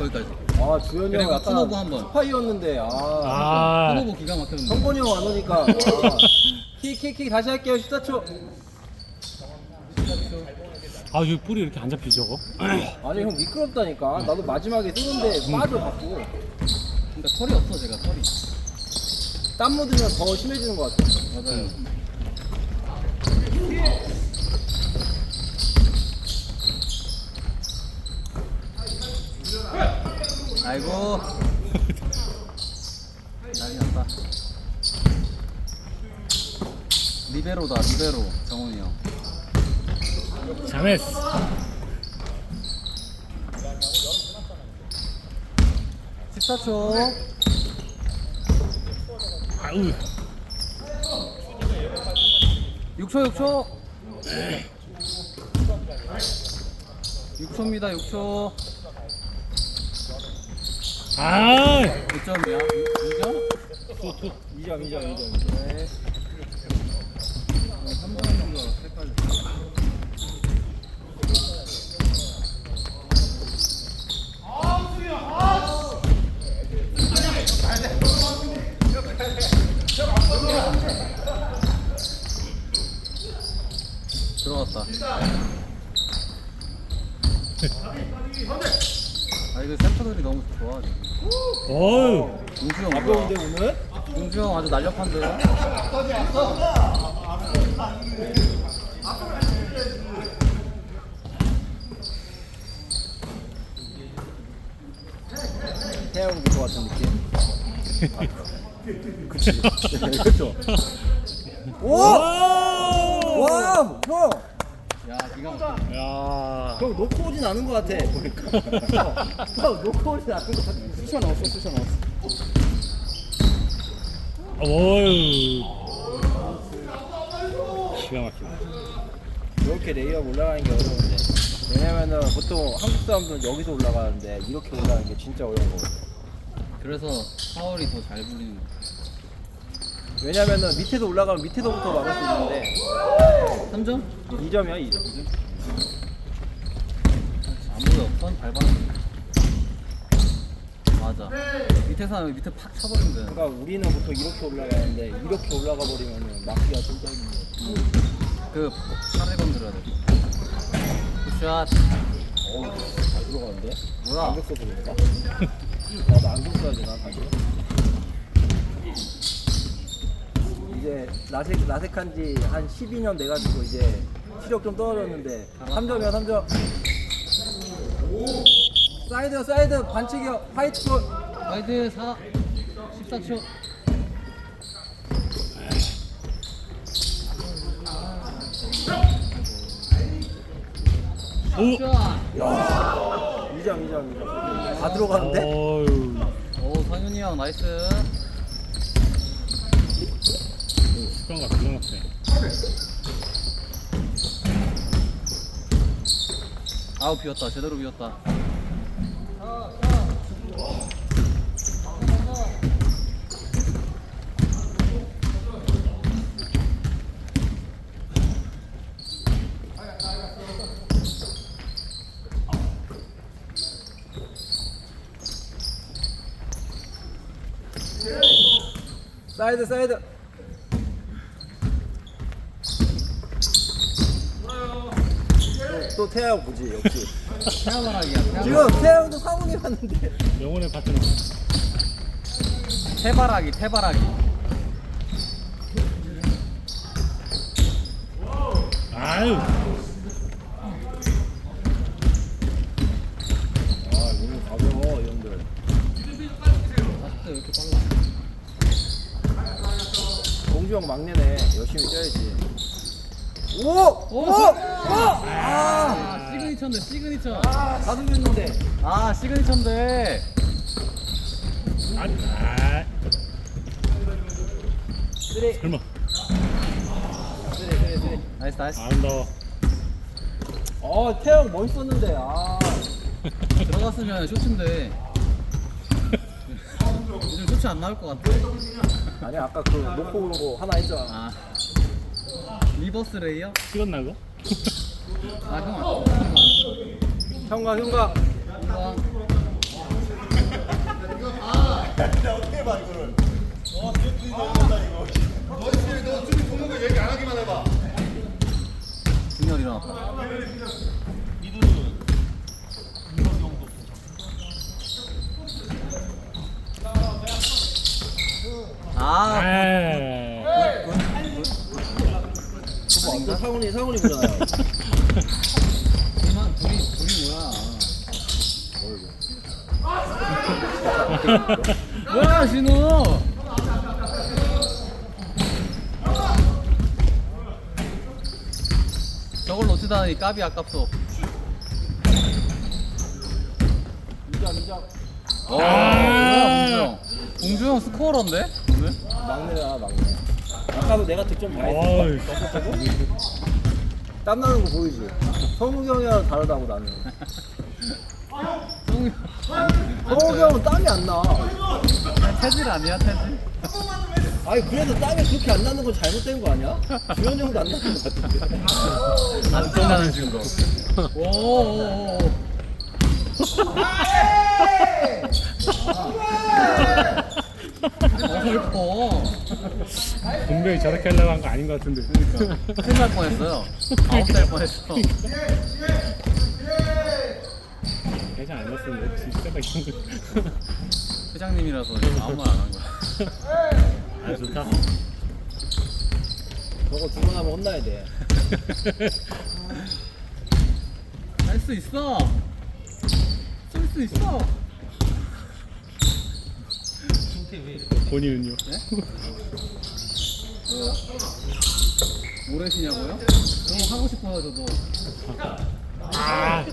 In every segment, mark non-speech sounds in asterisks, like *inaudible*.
거기까지. 아 주현이 형 그리고 약간 투노브 한 번. 스파이였는데 아, 아, 후보 기가 막혔는데. 성건이 형 안 오니까 킥킥킥 다시 할게요. 14초. 아, 이 볼이 이렇게 안 저거? *clears throat* 아니 형 미끄럽다니까. 나도 마지막에 쓰는데 빠져 갖고. 그러니까 털이 없어 제가 털이. 땀 묻으면 더 심해지는 것 같아 맞아요. 아이고. 난리 났다. 리베로다 리베로 정훈이 형. 자메스. 십사 초 아우. 6초 6초 6초입니다 6초 아, 몇 점이야? 2점? 2점 2점 2점 네. 3점인 줄 알았어 헷갈려 들어갔다. 아 이거 센터들이 너무 좋아 지금. 어우. 용수 형 뭐야? 오늘? 용수 형 아주 날렵한데요? 태양 볼것 같은 느낌 *laughs* 그치 그쵸 *laughs* 오! 와! 형! 야 기가 막혀. 야. 형 놓고 오진 않은 것 같아 보니까 *laughs* 형 놓고 오진 않은 것 같아 쑤셔 넣었어 쑤셔 넣었어 어우. 기가 막히네. 이렇게 레이업 올라가는 게 어려운데 왜냐면은 보통 한국 사람들은 여기서 올라가는데 이렇게 올라가는 게 진짜 어려운 거거든 그래서 파울이 더 잘 불리는 거. 왜냐면은 밑에서 올라가면 밑에서부터 막을 수 있는데 3점? 2점이야 2점 아무도 선 밟았는데. 맞아. 밑에서 하면 밑에 팍 쳐버리면 되는데. 그러니까 우리는 보통 이렇게 올라가는데 이렇게 올라가 버리면은 막기가 좀 떨리는 거지 그 팔을 건드려야 돼. 굿샷. 어우 잘 들어가는데? 뭐야? 안경 써서 그런가? *laughs* 나도 안경 써야 되나 다시? 이제 라섹, 라섹한 지 한 12년 돼 가지고 이제 시력 좀 떨어졌는데 3점이야 3점 사이드 사이드 반칙이요 화이트 볼 와이드 4. 14초. 오. 굿샷. 2점 2점 2점 다 들어가는데? 어우. 오, 상윤이 형 나이스. 습관가 기가 막히네. 아우 비었다. 제대로 비었다. 사이드 사이드 또, 또 태양 보지 역시 태아바락이야. 지금 태양도 사고이 왔는데 영혼의 파트너. 태바라기, 태바라기. 아유. 아 오늘 가벼워 이 형들 40대 왜 이렇게 빨라? 공주 형 막내네 열심히 뛰어야지 오! 오! 오! 아! 아, 시그니처인데, 시그니처. 가슴이었는데 아, 시그니처인데. 아, 아. 쓰리 설마. 쓰리 쓰리 쓰리 나이스, 나이스. 아름다워. 어 태양 멋있었는데 아 들어갔으면 쇼츠인데. 요즘 쇼츠 안 나올 것 같아. 아니 아까 그 놓고 온거 하나 했잖아 아. 리버스 레이어? 찍었나 그거? 아 형. 형광 형광 안 찍어. 너희들이 너 수비 보는 얘기 안 하기만 해봐. 준혁이랑 경우도 아. 에이. 뭐, 상훈이 상훈이 보잖아요. 둘만 둘이 둘이 뭐야? 뭐야 진우? 저걸 놓치다니 까비 아깝소. 민정 민정. 와, 뭐야 봉주형? 봉주형 스코어런데 오늘? 막내야 막내. 아까도 내가 득점 다 했어. 어이. 땀 나는 거 보이지? 성욱이 형이랑 다르다고 나는. 성우 성욱이 형은 땀이 안 나. 태질 아니야 태질? 아니 그래도 땀이 그렇게 안 나는 건 잘못된 거 아니야? 주현이 형도 안 나는 거 같은데. 안 떠나는 친구. 오오오. 어설퍼. 분명히 저렇게 하려고 한 거 아닌 것 같은데. 큰일 날 뻔했어요. 아홉 살 뻔했어. 대장 안 났으면 진짜 이런 거. 회장님이라서 아무 말 안 한 거야. *laughs* 아 좋다. 저거 두번 하면 혼나야 돼. *laughs* 할 수 있어. 쏠 수 있어. 본인은요? 모래시냐고요? 너무 하고 싶어요 저도. 아.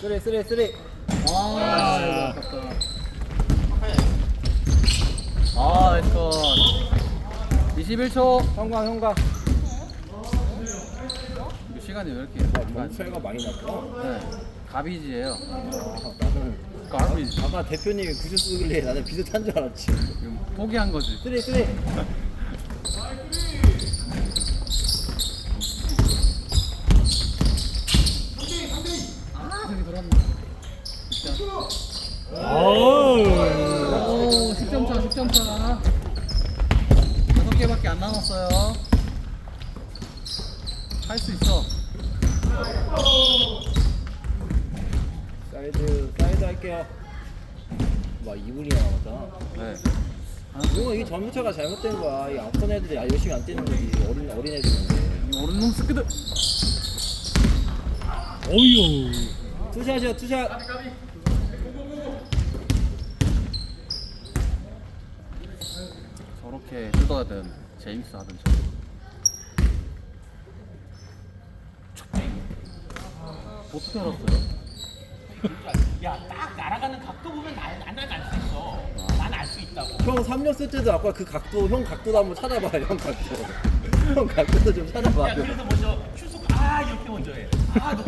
쓰리 쓰리 쓰리. 아, 이거 아깝다. 아, 나이스 컷. 21초. 형광 형광. 시간이 왜 이렇게 아, 많이 났구나. 네. 가비지예요. 아, 나는 가비지. 아까 대표님이 구슬 쓰길래 나는 비슷한 줄 알았지. 이거 포기한 거지. 쓰리 쓰리. 아, 저기 돌았네. 진짜. 어우. 오, 10점 차, 10점 차. 다섯 개밖에 안 남았어요. 할 수 있어. 사이드 사이드 할게요. 와 2분이나 남았잖아. 네. 이거 이게 점수차가 잘못된 거야. 이 아픈 애들이 아, 열심히 안 뛰는 거지. 어린 어린 애들인데. 이 오른놈 스크드. 어이요. 투샷이야 투샷. 저렇게 뜯어야든 제임스 하든 저. 어떻게 알았어요? 야딱 날아가는 각도 보면 난알수 있어 난 알 수 있다고 형 3년 쓸 때도 아까 그 각도 형 각도도 한번 찾아봐 형 각도. *laughs* 형 각도도 좀 찾아봐. 야 그래서 먼저 추석 아 이렇게 먼저 해 아 너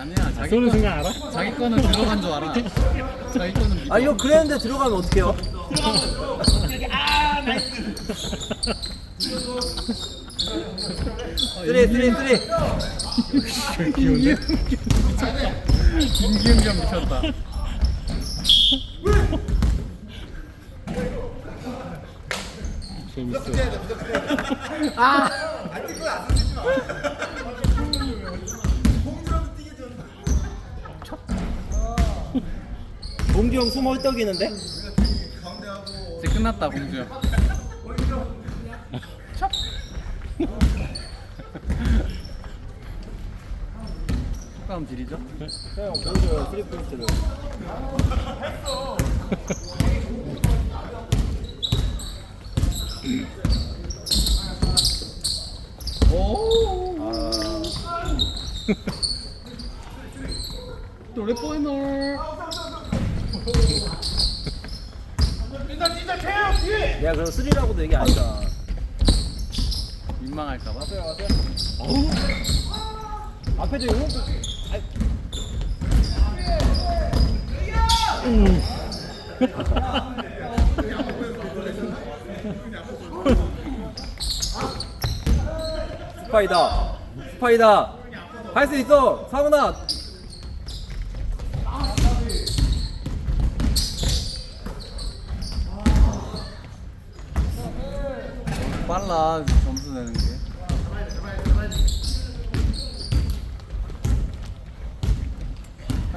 아니야 자기 쏘는 거 순간 알아? 자기 거는 들어간 줄 알아. 자기 거는 믿어. 아 이거 그랬는데 들어가면 어떡해요? 이렇게 아 나이스 쓰리 쓰리 쓰리. 미쳤다. 경 미쳤다. 재밌어. 봉주 형 숨어 헐떡이는데? 이제 끝났다 공주 형. 효과음 지리죠? 형 보여줘요 쓰리 포인트를. 오. 아 노래 포이널. 내가 그럼 쓰리라고도 얘기 안 했잖아. 민망할까봐. 왔어요 왔어요. 어우. 앞에 저 용. 아이. 스파이다. 스파이다. 할 수 있어. 상훈아. 빨라 점수 내는 게.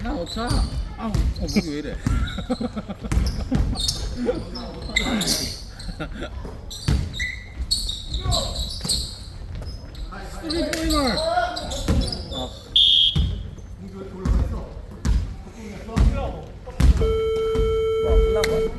나 오차. 아우, 어, 목이 왜 이래? 우리 게임을. 아. 와, 끝난 거야?